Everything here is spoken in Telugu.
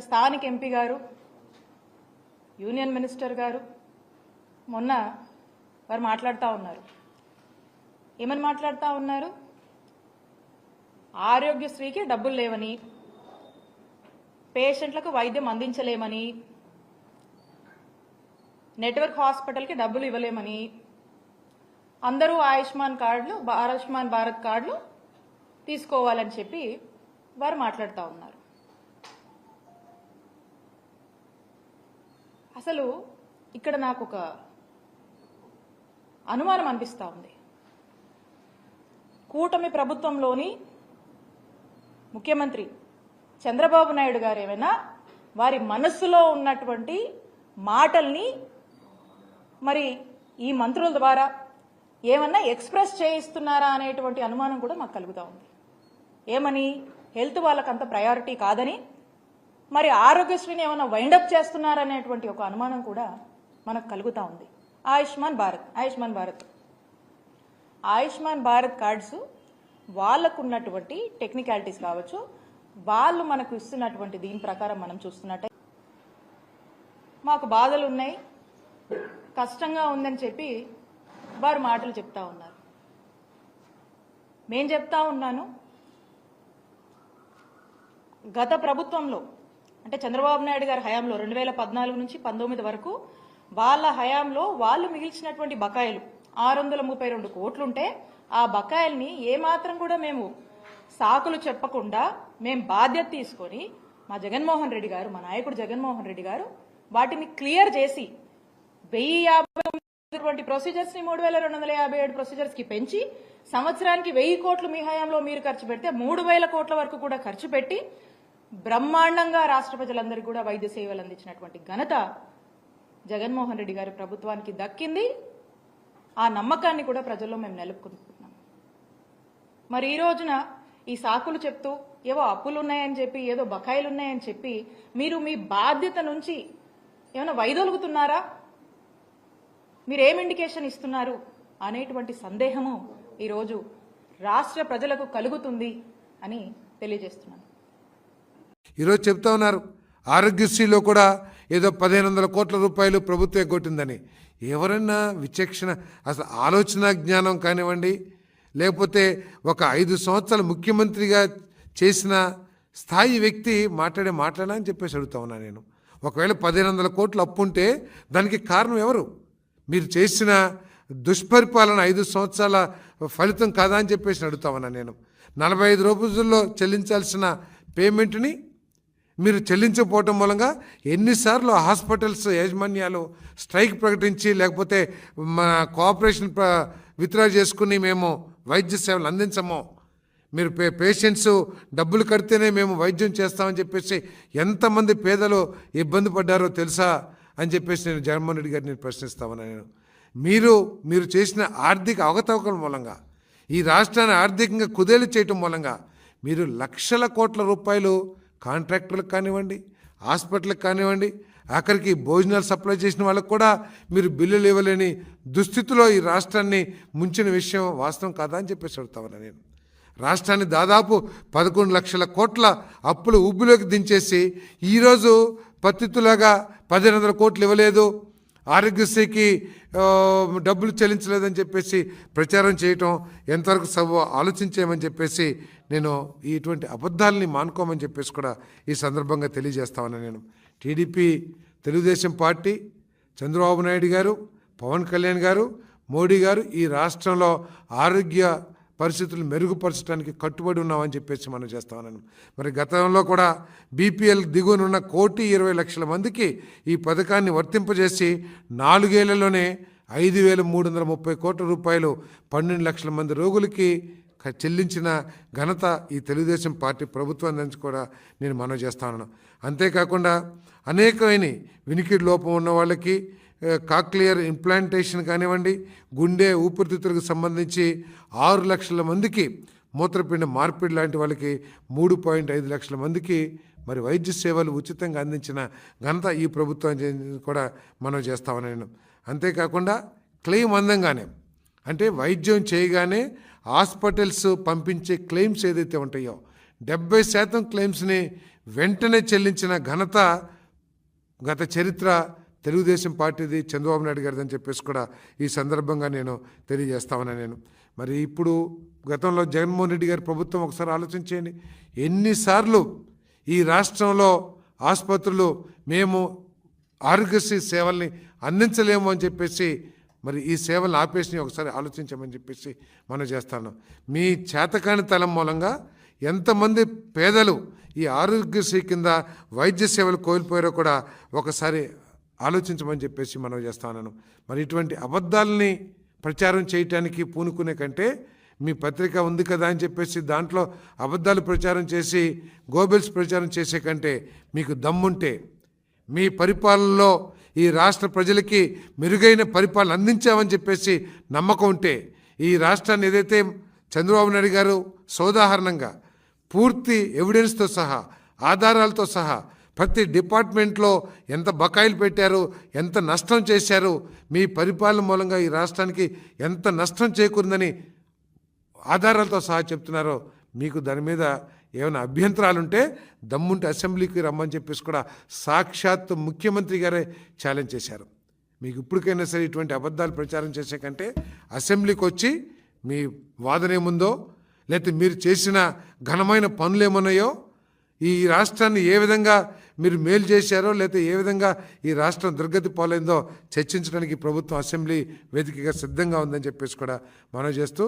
స్థానిక ఎంపీ గారు యూనియన్ మినిస్టర్ గారు మొన్న వారు మాట్లాడుతూ ఉన్నారు. ఏమని మాట్లాడుతూ ఉన్నారు? ఆరోగ్యశ్రీకి డబ్బులు లేవని పేషెంట్లకు వైద్యం అందించలేమని నెట్వర్క్ హాస్పిటల్కి డబ్బులు ఇవ్వలేమని అందరూ ఆయుష్మాన్ కార్డులు ఆయుష్మాన్ భారత్ కార్డులు తీసుకోవాలని చెప్పి వారు మాట్లాడుతూ ఉన్నారు. అసలు ఇక్కడ నాకు ఒక అనుమానం అనిపిస్తూ ఉంది. కూటమి ప్రభుత్వంలోని ముఖ్యమంత్రి చంద్రబాబు నాయుడు గారు ఏమైనా వారి మనస్సులో ఉన్నటువంటి మాటల్ని మరి ఈ మంత్రుల ద్వారా ఏమన్నా ఎక్స్ప్రెస్ చేయిస్తున్నారా అనేటువంటి అనుమానం కూడా మాకు కలుగుతూ ఉంది. ఏమని? హెల్త్ వాళ్ళకంత ప్రయారిటీ కాదని మరి ఆరోగ్యశ్రీని ఏమైనా వైండప్ చేస్తున్నారనేటువంటి ఒక అనుమానం కూడా మనకు కలుగుతూ ఉంది. ఆయుష్మాన్ భారత్ ఆయుష్మాన్ భారత్. ఆయుష్మాన్ భారత్ కార్డ్స్ వాళ్ళకు ఉన్నటువంటి టెక్నికాలిటీస్ కావచ్చు వాళ్ళు మనకు ఇస్తున్నటువంటి దీని ప్రకారం మనం చూస్తున్నట్టే. మాకు బాధలు ఉన్నాయి కష్టంగా ఉందని చెప్పి వారు మాటలు చెప్తా ఉన్నారు. మేం చెప్తా ఉన్నాను గత ప్రభుత్వంలో అంటే చంద్రబాబు నాయుడు గారి హయాంలో రెండు వేల పద్నాలుగు నుంచి పంతొమ్మిది వరకు వాళ్ళ హయాంలో వాళ్ళు మిగిల్చినటువంటి బకాయిలు ఆరు వందల ముప్పై రెండు కోట్లుంటే ఆ బకాయిల్ని ఏమాత్రం కూడా మేము సాకులు చెప్పకుండా మేము బాధ్యత తీసుకొని మా జగన్మోహన్ రెడ్డి గారు మా నాయకుడు జగన్మోహన్ రెడ్డి గారు వాటిని క్లియర్ చేసి వెయ్యి యాభై ఉన్నటువంటి ప్రొసీజర్స్ని మూడు వేల రెండు వందల యాభై ఏడు ప్రొసీజర్స్కి పెంచి సంవత్సరానికి వెయ్యి కోట్లు మీ హయాంలో మీరు ఖర్చు పెడితే మూడు వేల కోట్ల వరకు కూడా ఖర్చు పెట్టి బ్రహ్మాండంగా రాష్ట్ర ప్రజలందరికీ కూడా వైద్య సేవలు అందించినటువంటి ఘనత జగన్మోహన్ రెడ్డి గారి ప్రభుత్వానికి దక్కింది. ఆ నమ్మకాన్ని కూడా ప్రజల్లో మేము నిలుపుకుంటున్నాం మరి ఈ రోజున ఈ సాకులు చెప్తూ ఏవో అప్పులు ఉన్నాయని చెప్పి ఏదో బకాయిలు ఉన్నాయని చెప్పి మీరు మీ బాధ్యత నుంచి ఏమైనా వైదొలుగుతున్నారా? మీరు ఏం ఇండికేషన్ ఇస్తున్నారు అనేటువంటి సందేహము ఈరోజు రాష్ట్ర ప్రజలకు కలుగుతుంది అని తెలియజేస్తున్నాను. ఈరోజు చెప్తా ఉన్నారు. ఆరోగ్యశ్రీలో కూడా ఏదో పదిహేను వందల కోట్ల రూపాయలు ప్రభుత్వం ఎగ్గొట్టిందని. ఎవరన్నా విచక్షణ అసలు ఆలోచన జ్ఞానం కానివ్వండి లేకపోతే ఒక ఐదు సంవత్సరాలు ముఖ్యమంత్రిగా చేసిన స్థాయి వ్యక్తి మాట్లాడే మాట్లాడా అని చెప్పేసి అడుగుతా ఉన్నా నేను. ఒకవేళ పదిహేను వందల కోట్లు అప్పు ఉంటే దానికి కారణం ఎవరు? మీరు చేసిన దుష్పరిపాలన ఐదు సంవత్సరాల ఫలితం కాదా అని చెప్పేసి అడుగుతా ఉన్నా నేను. నలభై ఐదు రోజుల్లో చెల్లించాల్సిన పేమెంట్ని మీరు చెల్లించకపోవటం మూలంగా ఎన్నిసార్లు హాస్పిటల్స్ యాజమాన్యాలు స్ట్రైక్ ప్రకటించి లేకపోతే మా కోఆపరేషన్ ప్ర విత్డ్రా చేసుకుని మేము వైద్య సేవలు అందించము. మీరు పే పేషెంట్స్ డబ్బులు కడితేనే మేము వైద్యం చేస్తామని చెప్పేసి ఎంతమంది పేదలు ఇబ్బంది పడ్డారో తెలుసా అని చెప్పేసి నేను జగన్మోహన్ రెడ్డి గారిని ప్రశ్నిస్తామని నేను. మీరు మీరు చేసిన ఆర్థిక అవకతవకల మూలంగా ఈ రాష్ట్రాన్ని ఆర్థికంగా కుదేలు చేయటం మూలంగా మీరు లక్షల కోట్ల రూపాయలు కాంట్రాక్టర్లకు కానివ్వండి హాస్పిటల్కి కానివ్వండి ఆఖరికి భోజనాలు సప్లై చేసిన వాళ్ళకు కూడా మీరు బిల్లులు ఇవ్వలేని దుస్థితిలో ఈ రాష్ట్రాన్ని ముంచిన విషయం వాస్తవం కాదా అని చెప్పేసి అడుగుతామన్నా నేను. రాష్ట్రాన్ని దాదాపు పదకొండు లక్షల కోట్ల అప్పులు ఉబ్బులోకి దించేసి ఈరోజు పత్తిలాగా పదిహేను వందల కోట్లు ఇవ్వలేదు. ఆరోగ్యశ్రీకి డబ్బులు చెల్లించలేదని చెప్పేసి ప్రచారం చేయటం ఎంతవరకు సబ్ ఆలోచించేయమని చెప్పేసి నేను ఇటువంటి అబద్ధాలని మానుకోమని చెప్పేసి కూడా ఈ సందర్భంగా తెలియజేస్తామని నేను. టీడీపీ తెలుగుదేశం పార్టీ చంద్రబాబు నాయుడు గారు పవన్ కళ్యాణ్ గారు మోడీ గారు ఈ రాష్ట్రంలో ఆరోగ్య పరిస్థితులు మెరుగుపరచడానికి కట్టుబడి ఉన్నామని చెప్పేసి మనం చేస్తామన్నాను మరి గతంలో కూడా బీపీఎల్ దిగువనున్న కోటి ఇరవై లక్షల మందికి ఈ పథకాన్ని వర్తింపజేసి నాలుగేళ్ళలోనే ఐదు వేల మూడు వందల ముప్పై కోట్ల రూపాయలు పన్నెండు లక్షల మంది రోగులకి చెల్లించిన ఘనత ఈ తెలుగుదేశం పార్టీ ప్రభుత్వం నుంచి కూడా నేను మనవి చేస్తాను అంతేకాకుండా అనేకమైన వినికిడి లోపం ఉన్న వాళ్ళకి కాక్లియర్ ఇంప్లాంటేషన్ కానివ్వండి గుండె ఊపిరితిత్తులకు సంబంధించి ఆరు లక్షల మందికి మూత్రపిండ మార్పిడి లాంటి వాళ్ళకి మూడు పాయింట్ ఐదు లక్షల మందికి మరి వైద్య సేవలు ఉచితంగా అందించిన ఘనత ఈ ప్రభుత్వం కూడా మనం చేస్తామని నేను అంతేకాకుండా క్లెయిమ్ అందంగానే అంటే వైద్యం చేయగానే హాస్పిటల్స్ పంపించే క్లెయిమ్స్ ఏదైతే ఉంటాయో డెబ్బై శాతం క్లెయిమ్స్ని వెంటనే చెల్లించిన ఘనత గత చరిత్ర తెలుగుదేశం పార్టీది చంద్రబాబు నాయుడు గారిది అని చెప్పేసి కూడా ఈ సందర్భంగా నేను తెలియజేస్తామని నేను. మరి ఇప్పుడు గతంలో జగన్మోహన్ రెడ్డి గారి ప్రభుత్వం ఒకసారి ఆలోచించేయండి. ఎన్నిసార్లు ఈ రాష్ట్రంలో ఆసుపత్రులు మేము ఆరోగ్యశ్రీ సేవల్ని అందించలేము అని చెప్పేసి మరి ఈ సేవలను ఆపేసి ఒకసారి ఆలోచించమని చెప్పేసి మనం చేస్తాను. మీ చేతకాని తలం మూలంగా ఎంతమంది పేదలు ఈ ఆరోగ్యశ్రీ కింద వైద్య సేవలు కోల్పోయారో కూడా ఒకసారి ఆలోచించమని చెప్పేసి మనం చేస్తాను మరి ఇటువంటి అబద్ధాలని ప్రచారం చేయటానికి పూనుకునే కంటే మీ పత్రిక ఉంది కదా అని చెప్పేసి దాంట్లో అబద్ధాలు ప్రచారం చేసి గోబెల్స్ ప్రచారం చేసే కంటే మీకు దమ్ముంటే మీ పరిపాలనలో ఈ రాష్ట్ర ప్రజలకి మెరుగైన పరిపాలన అందించామని చెప్పేసి నమ్మకం ఉంటే ఈ రాష్ట్రాన్ని ఏదైతే చంద్రబాబు నాయుడు గారు సోదాహరణంగా పూర్తి ఎవిడెన్స్తో సహా ఆధారాలతో సహా ప్రతి డిపార్ట్మెంట్లో ఎంత బకాయిలు పెట్టారు ఎంత నష్టం చేశారు మీ పరిపాలన మూలంగా ఈ రాష్ట్రానికి ఎంత నష్టం చేకూరిందని ఆధారాలతో సహా చెప్తున్నారో మీకు దాని మీద ఏమైనా అభ్యంతరాలుంటే దమ్ముంటే అసెంబ్లీకి రమ్మని చెప్పేసి కూడా సాక్షాత్ ముఖ్యమంత్రి గారే ఛాలెంజ్ చేశారు. మీకు ఇప్పటికైనా సరే ఇటువంటి అబద్ధాలు ప్రచారం చేసే కంటే అసెంబ్లీకి వచ్చి మీ వాదన ఏముందో లేకపోతే మీరు చేసిన ఘనమైన పనులు ఏమున్నాయో ఈ రాష్ట్రాన్ని ఏ విధంగా మీరు మేలు చేశారో లేకపోతే ఏ విధంగా ఈ రాష్ట్రం దుర్గతి పోలేందో చర్చించడానికి ప్రభుత్వం అసెంబ్లీ వేదికగా సిద్ధంగా ఉందని చెప్పేసి కూడా మనం చేస్తూ